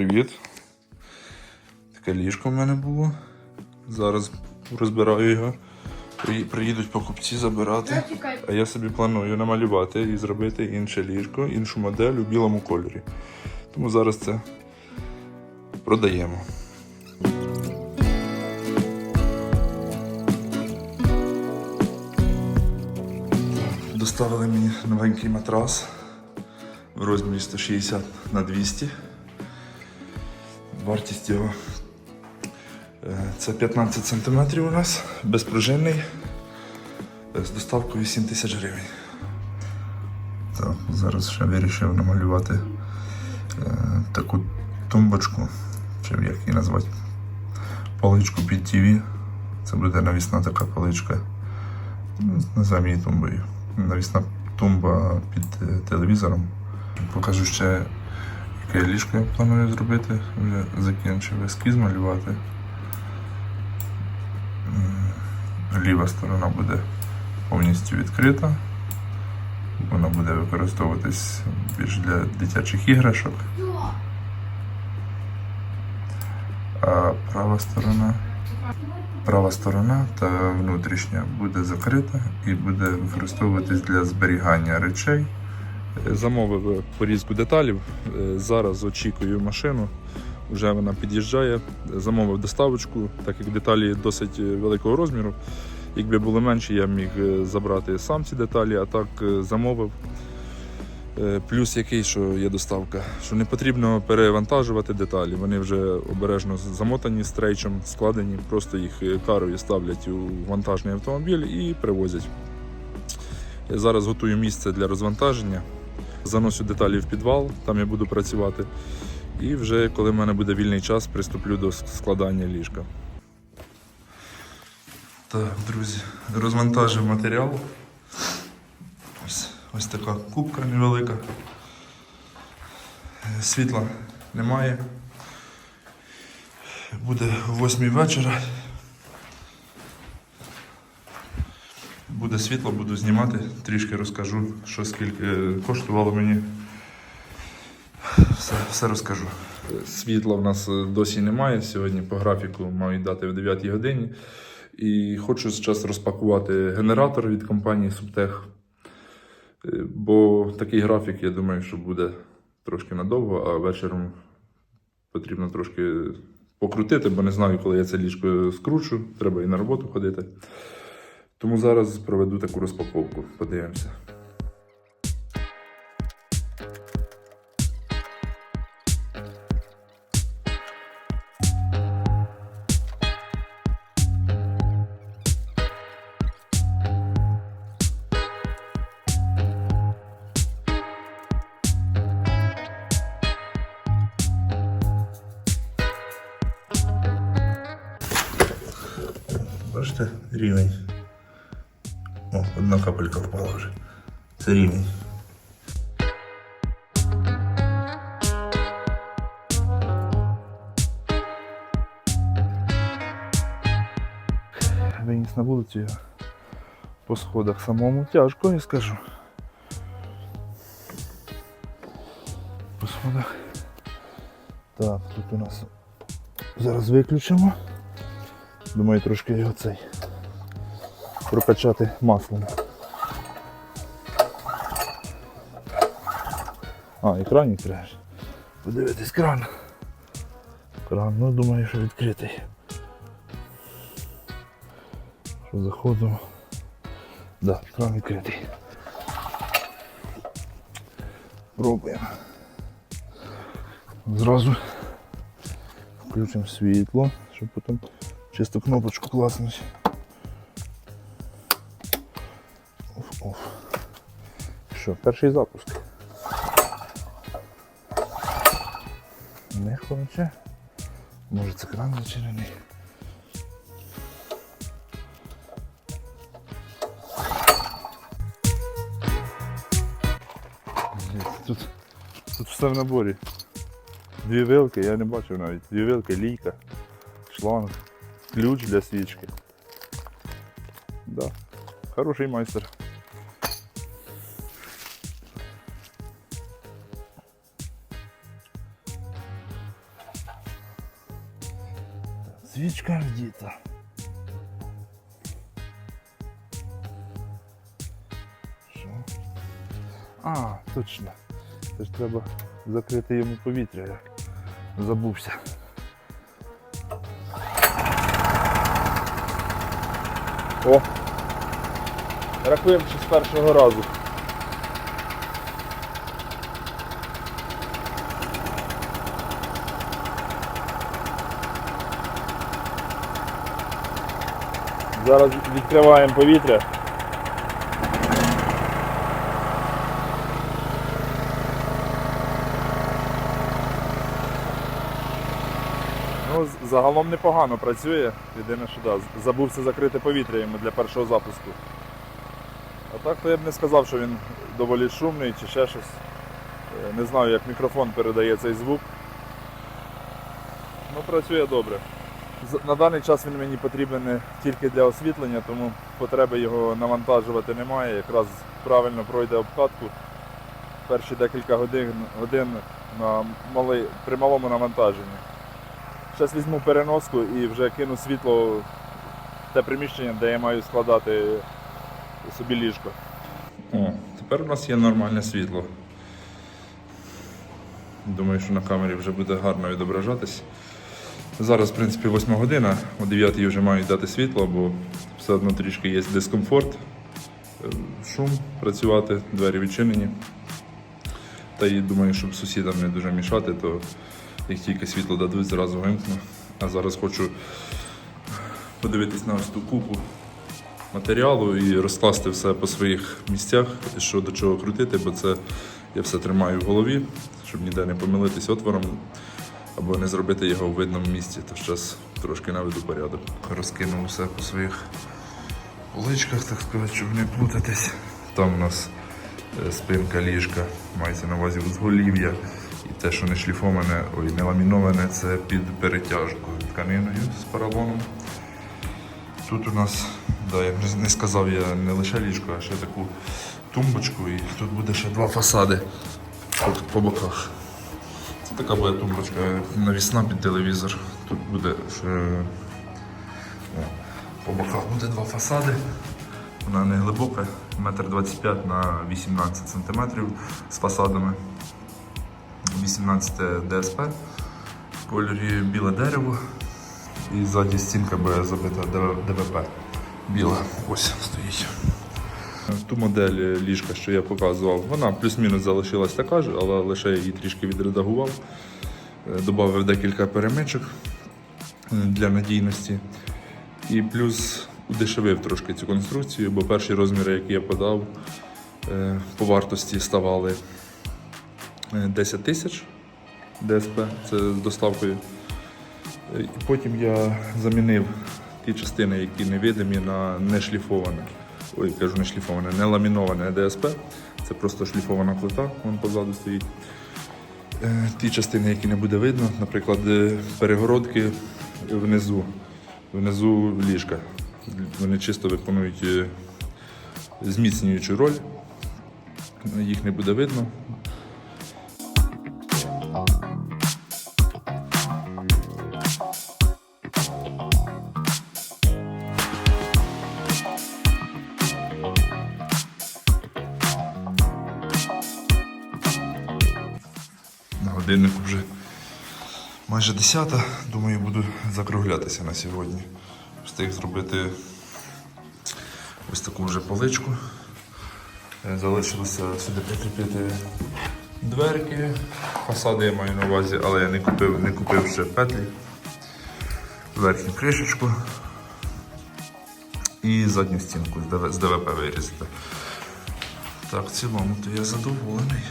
привіт. Таке ліжко в мене було. Зараз розбираю його. Приїдуть покупці забирати. А я собі планую намалювати і зробити інше ліжко, іншу модель у білому кольорі. Тому зараз це продаємо. Доставили мені новенький матрас в розмірі 160 на 200. Вартість його е, це 15 см у нас, безпружинний, е, з доставкою 7 тисяч гривень. Так, зараз ще вирішив намалювати е, таку тумбочку, чи як її назвати, поличку під ТВ. Це буде навісна така поличка. Ну, Називаємо її тумбою. Навісна тумба під телевізором. Покажу ще, яке ліжко я планую зробити. Вже закінчив ескіз малювати. Ліва сторона буде повністю відкрита. Вона буде використовуватись більш для дитячих іграшок. А права сторона Права сторона та внутрішня буде закрита і буде використовуватись для зберігання речей. Замовив порізку деталів. Е, Зараз очікую машину. Вже вона під'їжджає. Замовив доставочку, так як деталі досить великого розміру. Якби було менше, я міг е, забрати сам ці деталі, а так е, замовив. Е, Плюс який, що є доставка, що не потрібно перевантажувати деталі. Вони вже обережно замотані стрейчем, складені, просто їх е, карою ставлять у вантажний автомобіль і привозять. Я зараз готую місце для розвантаження, заношу деталі в підвал, там я буду працювати. І вже коли в мене буде вільний час, приступлю до складання ліжка. Так, друзі, розвантажив матеріал. Ось, ось така кубка невелика. Е, Світла немає. Буде о 8 вечора. Буде світло, буду знімати, трішки розкажу, що скільки е, коштувало мені. Все, все розкажу. Світла в нас е, досі немає. Сьогодні по графіку мають дати в 9 годині. І хочу зараз розпакувати генератор від компанії Subtech. Е, Бо такий графік, я думаю, що буде трошки надовго, а вечором потрібно трошки покрутити, бо не знаю, коли я це ліжко скручу, треба і на роботу ходити. Тому зараз проведу таку розпаковку. Подивимося. Бачите, рівень. О, одна капелька впала вже. Це рівень. Виніс на вулицю я по сходах самому тяжко, я скажу. По сходах. Так, тут у нас зараз виключимо. Думаю, трошки його цей прокачати маслом. А, і кранік треба. Подивитись кран. Кран, ну думаю, що відкритий. Що заходимо. Да, кран відкритий. Пробуємо. Зразу включимо світло, щоб потім чисто кнопочку класнути. Що, перший запуск. Не хоче. Може це кран зачинений. Тут, тут все в наборі. Дві вилки, я не бачив навіть. Дві вилки, лійка, шланг, ключ для свічки. Да. Хороший майстер. Свічка вдіта. Що? А, точно. Це ж треба закрити йому повітря. Я забувся. О! Рахуємо чи з першого разу. Зараз відкриваємо повітря. Ну, загалом непогано працює. Єдине, що да, забувся закрити повітря йому для першого запуску. А так то я б не сказав, що він доволі шумний чи ще щось. Е, Не знаю, як мікрофон передає цей звук. Ну, працює добре. На даний час він мені потрібен тільки для освітлення, тому потреби його навантажувати немає. Якраз правильно пройде обкатку. Перші декілька годин, годин на малий, при малому навантаженні. Зараз візьму переноску і вже кину світло в те приміщення, де я маю складати собі ліжко. О, тепер у нас є нормальне світло. Думаю, що на камері вже буде гарно відображатись. Зараз, в принципі, 8 година, о 9 вже мають дати світло, бо все одно трішки є дискомфорт, е, шум працювати, двері відчинені. Та і думаю, щоб сусідам не дуже мішати, то як тільки світло дадуть, зразу вимкну. А зараз хочу подивитись на ось ту купу матеріалу і розкласти все по своїх місцях, що до чого крутити, бо це я все тримаю в голові, щоб ніде не помилитись отвором або не зробити його в видному місці. То зараз трошки наведу порядок. Розкинув все по своїх поличках, так сказати, щоб не плутатись. Там у нас е, спинка ліжка, мається на увазі узголів'я. І те, що не шліфоване, ой, не ламіноване, це під перетяжку тканиною з поролоном. Тут у нас, да, як не- сказав, я не лише ліжко, а ще таку тумбочку і тут буде ще два фасади по боках. Така буде тумбочка навісна під телевізор. Тут буде ще по боках буде два фасади. Вона не глибока, метр 25 на 18 см з фасадами. 18 ДСП в кольорі біле дерево. І ззаді стінка буде забита ДВП. Біла. Ось стоїть. Ту модель ліжка, що я показував, вона плюс-мінус залишилась така ж, але лише її трішки відредагував. Е, Добавив декілька перемичок е, для надійності. І плюс удешевив трошки цю конструкцію, бо перші розміри, які я подав, е, по вартості ставали е, 10 тисяч ДСП, це з доставкою. І потім я замінив ті частини, які невидимі, на не шліфоване. Ой, кажу не шліфоване, не ламіноване ДСП. Це просто шліфована плита, вон позаду стоїть. Е, Ті частини, які не буде видно, наприклад, е, перегородки внизу, внизу ліжка. Вони чисто виконують е, зміцнюючу роль. Їх не буде видно. Майже 10. Думаю, буду закруглятися на сьогодні. Встиг зробити ось таку вже поличку. Е, Залишилося сюди прикріпити дверки. Фасади я маю на увазі, але я не купив, не купив ще петлі. Верхню кришечку і задню стінку з ДВП вирізати. Так, в цілому то я задоволений.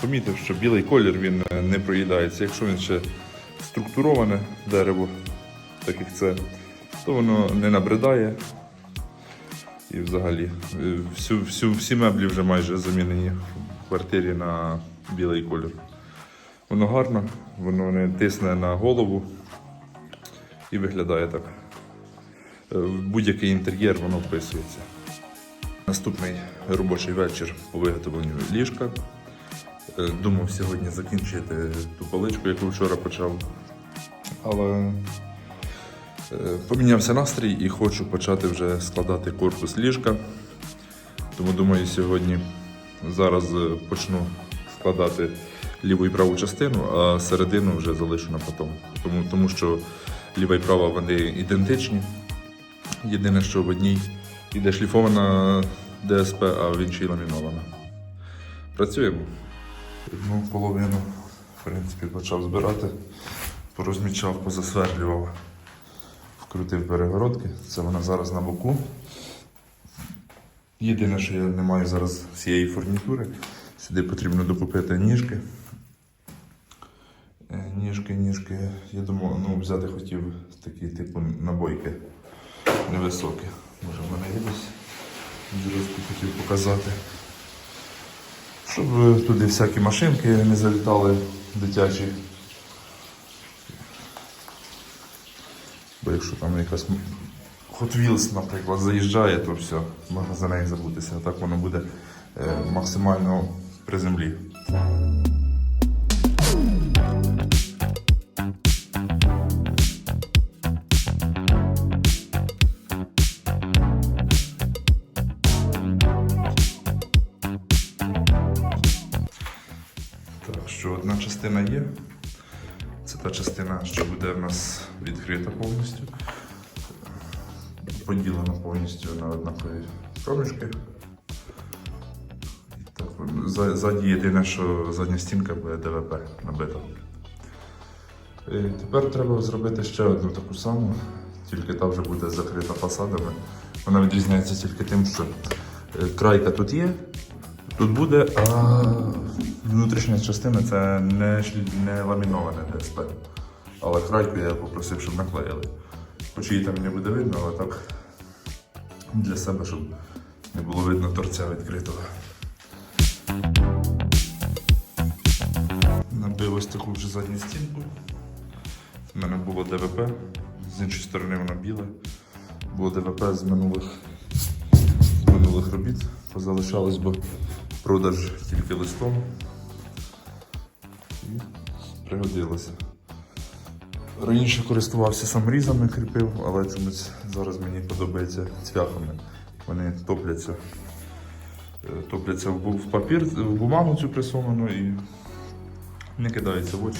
Помітив, що білий колір він е, не проїдається. Якщо він ще структуроване дерево, так як це, то воно не набридає. І взагалі е, всю, всю, всі меблі вже майже замінені в квартирі на білий колір. Воно гарно, воно не тисне на голову і виглядає так. Е, будь-який інтер'єр воно вписується. Наступний робочий вечір по виготовленню ліжка. Е, Думав сьогодні закінчити ту поличку, яку вчора почав. Але Е, Помінявся настрій і хочу почати вже складати корпус ліжка. Тому думаю, сьогодні зараз е, почну складати ліву і праву частину, а середину вже залишу на потом. Тому, тому що ліва і права вони ідентичні. Єдине, що в одній йде шліфована ДСП, а в іншій ламінована. Працюємо. Одну половину, в принципі, почав збирати, порозмічав, позасверлював, вкрутив перегородки. Це вона зараз на боку. Єдине, що я не маю зараз всієї фурнітури. Сюди потрібно докупити ніжки. Е, Ніжки, ніжки. Я думав, ну, взяти хотів такі типу набойки невисокі. Може в мене є десь. Зразку хотів показати. Щоб е, туди всякі машинки не залітали дитячі. Бо якщо там якась Hot Wheels, наприклад, заїжджає, то все, можна за неї забутися. А так воно буде е, максимально при землі. І ззаді єдине, що задня стінка буде ДВП набита. І тепер треба зробити ще одну таку саму, тільки та вже буде закрита фасадами. Вона відрізняється тільки тим, що е, крайка тут є, тут буде, а внутрішня частина це не, не ламіноване ДСП. Але крайку я попросив, щоб наклеїли. Хоч її там не буде видно, але так для себе, щоб не було видно торця відкритого. Набив ось таку вже задню стінку. У мене було ДВП, з іншої сторони воно біле. Було ДВП з минулих, з минулих робіт. Позалишалось, бо продаж тільки листом. І пригодилося. Раніше користувався саморізами, кріпив, але чомусь зараз мені подобається цвяхами. Вони топляться. Е, Топляться в папір, в бумагу цю присовану і не кидаються в очі,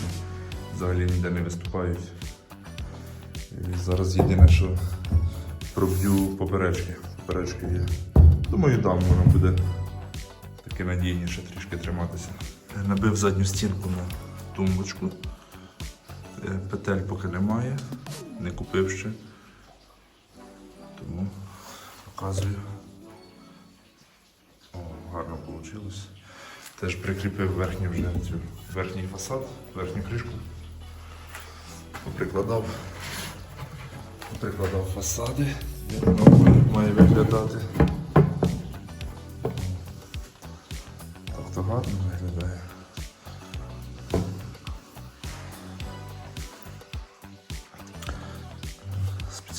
взагалі ніде не виступають. І зараз єдине, що проб'ю поперечки. Поперечки є. Думаю, там воно буде таке надійніше трішки триматися. Набив задню стінку на тумбочку. Е, Петель поки немає, не купив ще. Тому показую. О, гарно вийшло. Теж прикріпив верхню вже цю верхній фасад, верхню кришку. Поприкладав. Поприкладав фасади, воно має виглядати. Так то гарно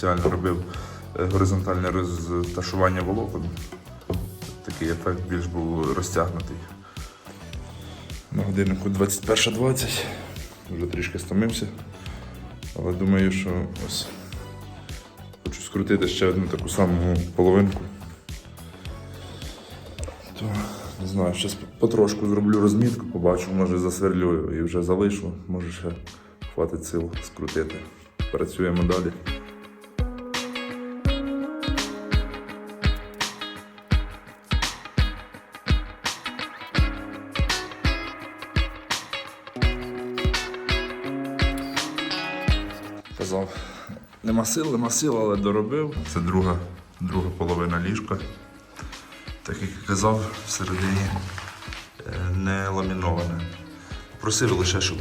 спеціально робив е, горизонтальне розташування волокон. Такий ефект більш був розтягнутий. На годиннику 21.20. Вже трішки стомився. Але думаю, що ось хочу скрутити ще одну таку саму половинку. То не знаю, зараз потрошку зроблю розмітку, побачу, може засверлю і вже залишу, може ще хватить сил скрутити. Працюємо далі. Казав, нема сил, нема сил, але доробив. Це друга, друга половина ліжка. Так як і казав, всередині е, не ламіноване. Просив лише, щоб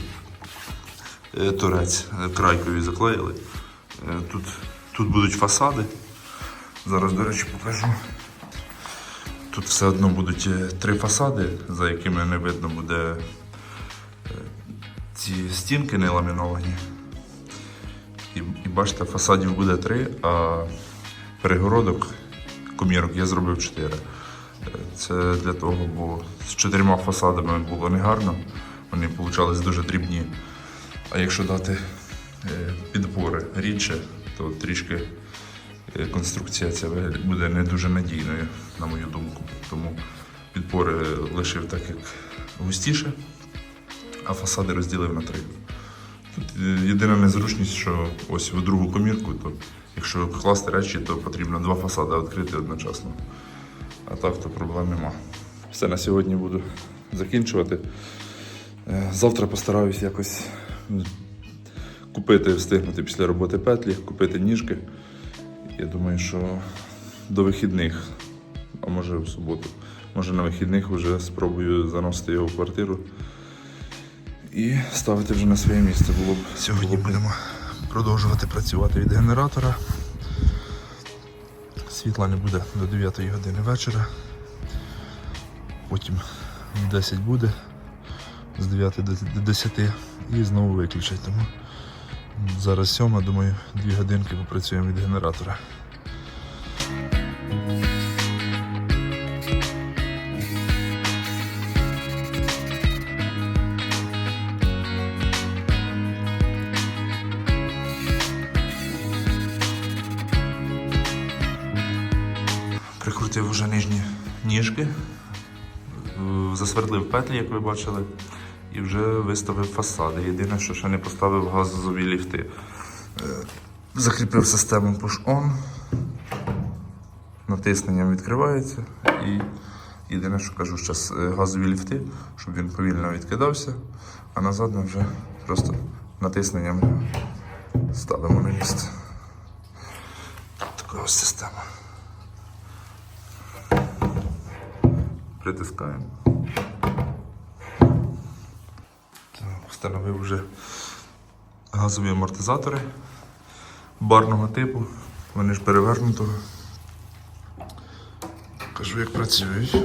е, торець е, крайкові заклеїли. Тут, тут будуть фасади. Зараз, до речі, покажу. Тут все одно будуть три фасади, за якими не видно буде ці стінки не ламіновані. Бачите, фасадів буде три, а перегородок, комірок я зробив чотири. Е, Це для того, бо з чотирма фасадами було негарно. Вони получались дуже дрібні. А якщо дати е, підпори рідше, то трішки е, конструкція ця буде не дуже надійною, на мою думку. Тому підпори лишив так, як густіше, а фасади розділив на три. Тут єдина незручність, що ось в другу комірку, то якщо класти речі, то потрібно два фасади відкрити одночасно. А так то проблем нема. Все на сьогодні буду закінчувати. Е, Завтра постараюсь якось купити, встигнути після роботи петлі, купити ніжки. Я думаю, що до вихідних, а може в суботу, може на вихідних вже спробую заносити його в квартиру і ставити вже на своє місце. Було б сьогодні будемо продовжувати працювати від генератора. Світла не буде до 9 години вечора. Потім 10 буде з 9 до 10 і знову виключать. Тому зараз 7, думаю, 2 годинки попрацюємо від генератора. Е, засвердлив петлі, як ви бачили, і вже виставив фасади. Єдине, що ще не поставив газові ліфти. Е, Закріпив систему push-on, натисненням відкривається і єдине, що кажу, зараз газові ліфти, щоб він повільно відкидався, а назад ми вже просто натисненням ставимо на місце. Така ось система. Притискаємо. Встановив вже газові амортизатори барного типу. Вони ж перевернутого. Кажу, як працюють.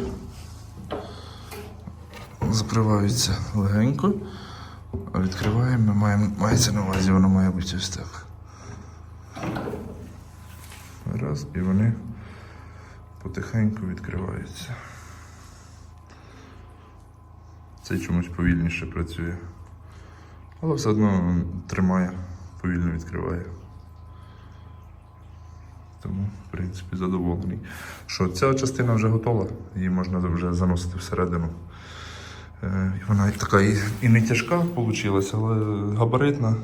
Закриваються легенько, а відкриваємо, ми мається на увазі, воно має бути ось так. Раз, і вони потихеньку відкриваються. Цей чомусь повільніше працює. Але все одно тримає, повільно відкриває. Тому, в принципі, задоволений. Що ця частина вже готова, її можна вже заносити всередину. Е, Вона така і, і не тяжка вийшла, але габаритна.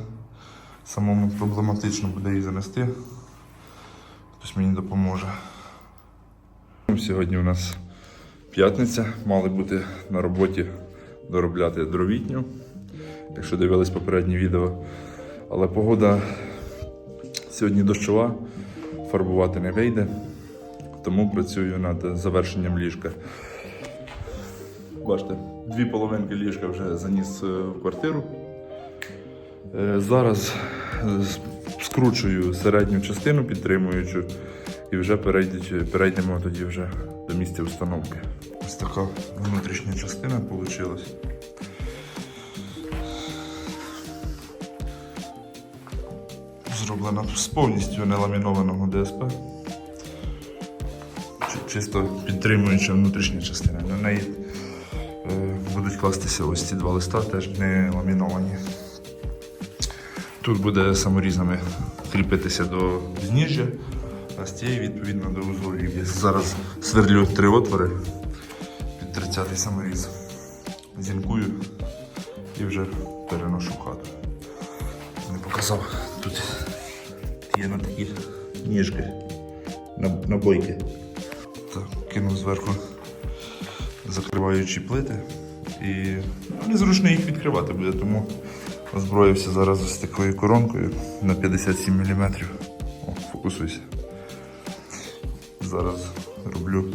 Самому проблематично буде її занести. Хтось мені допоможе. Сьогодні у нас п'ятниця, мали бути на роботі доробляти дровітню, якщо дивились попереднє відео. Але погода сьогодні дощова, фарбувати не вийде, тому працюю над завершенням ліжка. Бачите, дві половинки ліжка вже заніс е, в квартиру. Е, Зараз е, скручую середню частину підтримуючу і вже перейдемо тоді вже до місця установки. Ось така внутрішня частина вийшла. Зроблена з повністю неламінованого ДСП. Чисто підтримуюча внутрішня частина. На неї е, будуть кластися ось ці два листа, теж не ламіновані. Тут буде саморізами кріпитися до зніжжя, а з цієї відповідно до узловів. Я зараз сверлю три отвори під 30 саморіз. Зінкую і вже переношу хату. Не показав. Тут є на такі ніжки, на, набойки. Так, кинув зверху закриваючі плити. І ну, незручно їх відкривати буде, тому озброївся зараз ось такою коронкою на 57 мм. О, фокусуйся. Зараз роблю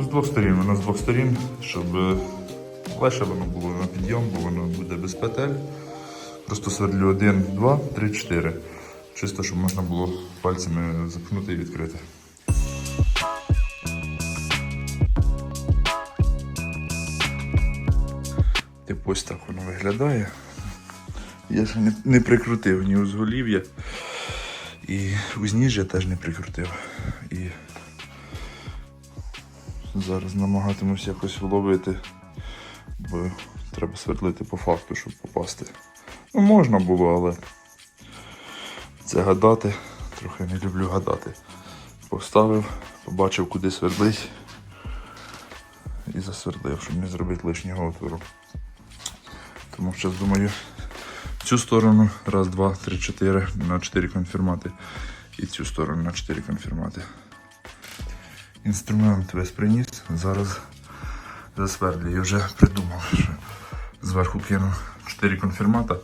з двох сторін, воно з двох сторін, щоб е, легше воно було на підйом, бо воно буде без петель. Просто свердлю 1, 2, 3, 4. Чисто, щоб можна було пальцями запхнути і відкрити. Типу ось так воно виглядає. Я ще не, не прикрутив ні узголів'я, і узніжжя теж не прикрутив. І зараз намагатимусь якось вловити, бо треба свердлити по факту, щоб попасти. Ну, можна було, але це гадати трохи не люблю гадати. Поставив, побачив, куди свердлить. І засвердив, щоб не зробити лишнього отвору. Тому зараз думаю, цю сторону раз, два, три, чотири на чотири конфірмати. І цю сторону на чотири конфірмати. Інструмент весь приніс. Зараз засвердлюю. Вже придумав, що зверху кину 4 конфірмата,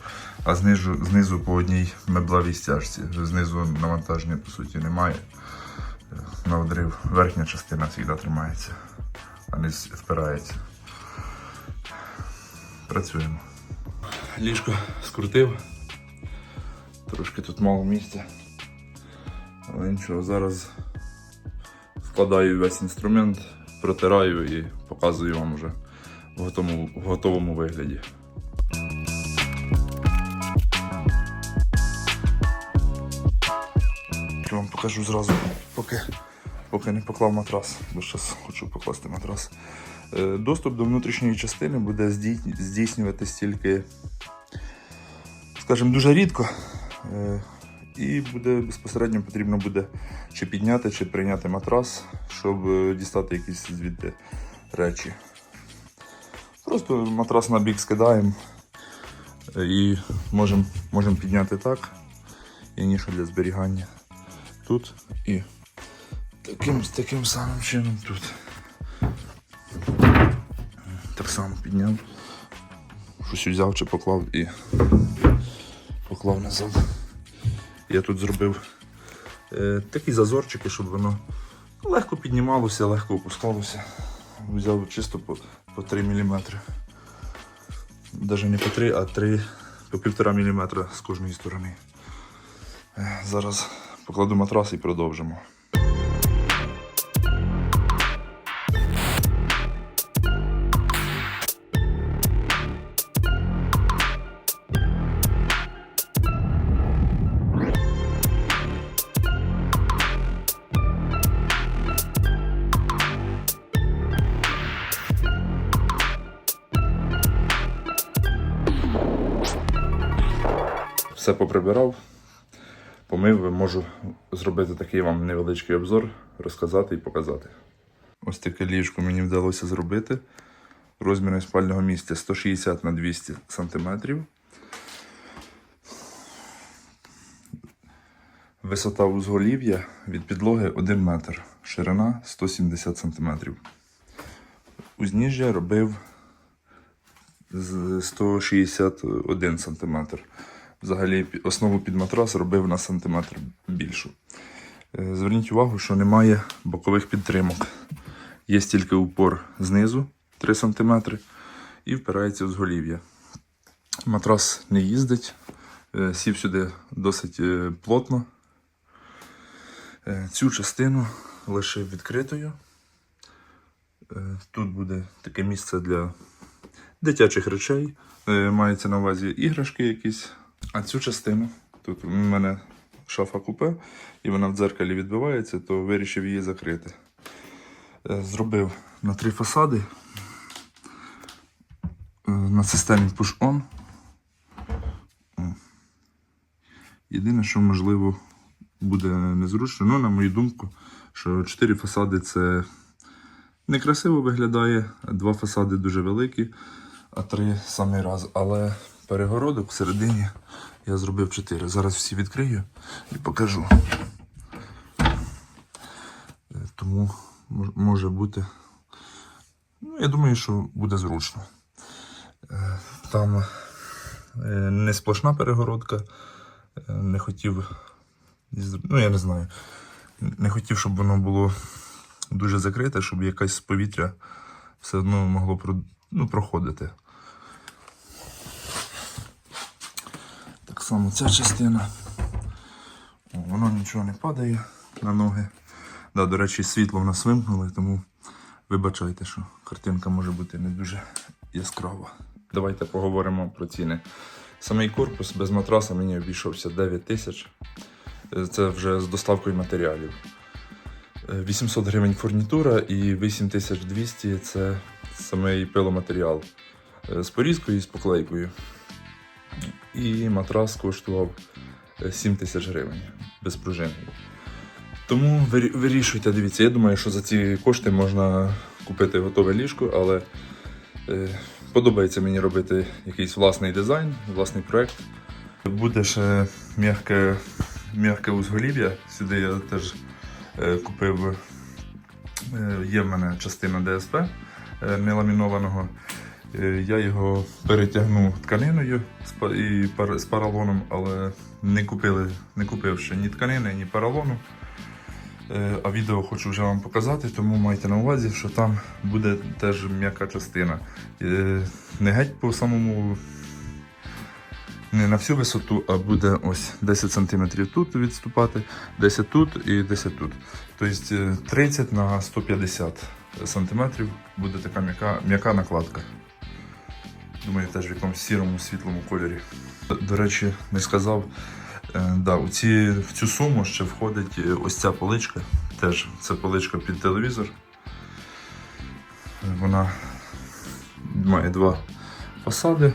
а знизу, знизу по одній меблевій стяжці. Знизу навантаження по суті немає. На одрив верхня частина завжди тримається, а не впирається. Працюємо. Ліжко скрутив. Трошки тут мало місця. Але нічого, зараз вкладаю весь інструмент, протираю і показую вам вже в готовому, в готовому вигляді. Покажу зразу, поки, поки не поклав матрас, бо зараз хочу покласти матрас. Е, Доступ до внутрішньої частини буде здій- здійснюватись тільки, скажімо, дуже рідко. Е, І буде безпосередньо потрібно буде чи підняти, чи прийняти матрас, щоб е, дістати якісь звідти речі. Просто матрас на бік скидаємо і можемо можем підняти так. І ніша для зберігання тут і таким, таким самим чином тут. Так само підняв. Щось взяв чи поклав і поклав назад. Я тут зробив е, такі зазорчики, щоб воно легко піднімалося, легко опускалося. Взяв чисто по, по 3 мм. Навіть не по 3, а 3 по 1,5 мм з кожної сторони. Е, Зараз покладу матрас і продовжимо. Все поприбирав, помив, можу зробити такий вам невеличкий обзор, розказати і показати. Ось таке ліжко мені вдалося зробити. Розміри спального місця 160 на 200 см. Висота узголів'я від підлоги 1 метр, ширина 170 см. Узніжжя робив 161 см. Взагалі основу під матрас робив на сантиметр більшу. Е, Зверніть увагу, що немає бокових підтримок. Є тільки упор знизу 3 см і впирається в зголів'я. Матрас не їздить, е, сів сюди досить е, плотно. Цю частину лишив відкритою. Тут буде таке місце для дитячих речей. Мається на увазі іграшки якісь. А цю частину, тут у мене шафа купе, і вона в дзеркалі відбивається, то вирішив її закрити. Е, Зробив на три фасади е, на системі push-on. Єдине, що можливо буде незручно, ну, на мою думку, що чотири фасади це некрасиво виглядає, два фасади дуже великі, а три самий раз. Але перегородок всередині я зробив чотири. Зараз всі відкрию і покажу. Е, Тому може бути. Ну, я думаю, що буде зручно. Е, Там е, не сплошна перегородка. Не хотів. Ну, я не знаю. Не хотів, щоб воно було дуже закрите, щоб якесь повітря все одно могло ну, проходити. Само ця частина. О, воно нічого не падає на ноги. Да, до речі, світло в нас вимкнули, тому вибачайте, що картинка може бути не дуже яскрава. Давайте поговоримо про ціни. Самий корпус без матраса мені обійшовся 9 тисяч. Е, Це вже з доставкою матеріалів. Е, 800 гривень фурнітура і 8200 це самий пиломатеріал е, з порізкою і з поклейкою. І матрас коштував е, 7 тисяч гривень без пружини. Тому вирішуйте, дивіться, я думаю, що за ці кошти можна купити готове ліжко, але е, подобається мені робити якийсь власний дизайн, власний проект. Буде ще м'яке, м'яке узголів'я. Сюди я теж е, купив. Е, є в мене частина ДСП неламінованого. Е, Я його перетягну тканиною і з поролоном, але не, купили, не купив ще ні тканини, ні поролону. Е, А відео хочу вже вам показати, тому майте на увазі, що там буде теж м'яка частина. Е, Не геть по самому, не на всю висоту, а буде ось 10 см тут відступати, 10 тут і 10 тут. Тобто е, 30 на 150 см буде така м'яка накладка. Думаю, теж в якомусь сірому світлому кольорі. До речі, не сказав. Е, да, у ці, в цю суму ще входить е, ось ця поличка. Теж це поличка під телевізор. Вона має два фасади.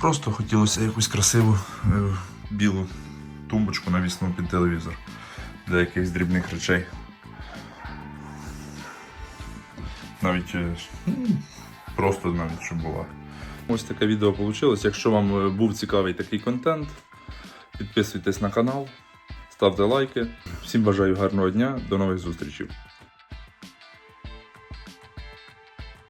Просто хотілося якусь красиву е, білу тумбочку навісну під телевізор для якихось дрібних речей. Навіть е, просто навіть щоб була. Ось таке відео вийшло. Якщо вам е, був цікавий такий контент, підписуйтесь на канал, ставте лайки. Всім бажаю гарного дня, до нових зустрічей.